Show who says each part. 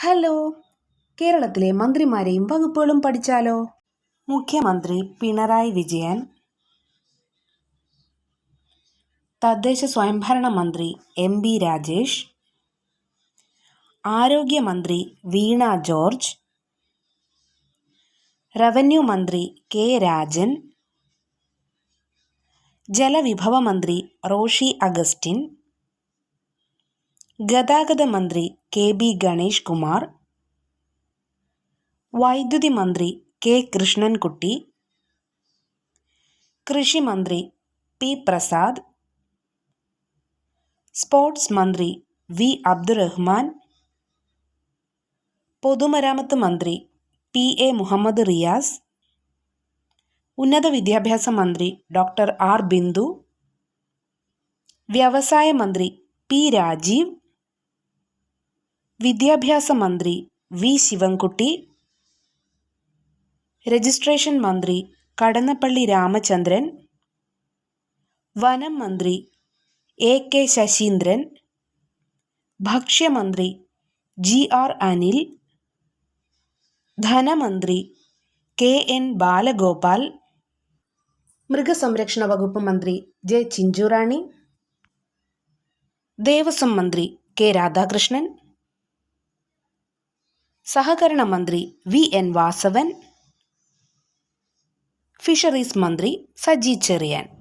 Speaker 1: Hello. കേരളത്തിലെ മന്ത്രിമാരെയും വകുപ്പുകളും പഠിച്ചാലോ? മുഖ്യമന്ത്രി പിണറായി വിജയൻ. തദ്ദേശ സ്വയംഭരണ മന്ത്രി എം ബി രാജേഷ്. ആരോഗ്യമന്ത്രി വീണ ജോർജ്. റവന്യൂ മന്ത്രി കെ രാജൻ. ജലവിഭവ മന്ത്രി റോഷി അഗസ്റ്റിൻ. ഗതാഗത മന്ത്രി കെ ബി ഗണേഷ് കുമാർ വൈദ്യുതി മന്ത്രി കെ കൃഷ്ണൻകുട്ടി കൃഷി മന്ത്രി പി പ്രസാദ് സ്പോർട്സ് മന്ത്രി വി അബ്ദുറഹ്മാൻ പൊതുമരാമത്ത് മന്ത്രി പി എ മുഹമ്മദ് റിയാസ് ഉന്നത വിദ്യാഭ്യാസ മന്ത്രി ഡോക്ടർ ആർ ബിന്ദു വ്യവസായ മന്ത്രി പി രാജീവ് വിദ്യാഭ്യാസ മന്ത്രി വി ശിവൻകുട്ടി രജിസ്ട്രേഷൻ മന്ത്രി കടന്നപ്പള്ളി രാമചന്ദ്രൻ വനം മന്ത്രി എ കെ ശശീന്ദ്രൻ ഭക്ഷ്യമന്ത്രി ജി ആർ അനിൽ ധനമന്ത്രി കെ എൻ ബാലഗോപാൽ മൃഗസംരക്ഷണ വകുപ്പ് മന്ത്രി ജെ ചിഞ്ചുറാണി ദേവസ്വം മന്ത്രി കെ രാധാകൃഷ്ണൻ സഹകരണ മന്ത്രി വി എൻ വാസവൻ ഫിഷറീസ് മന്ത്രി സജി ചെറിയാൻ.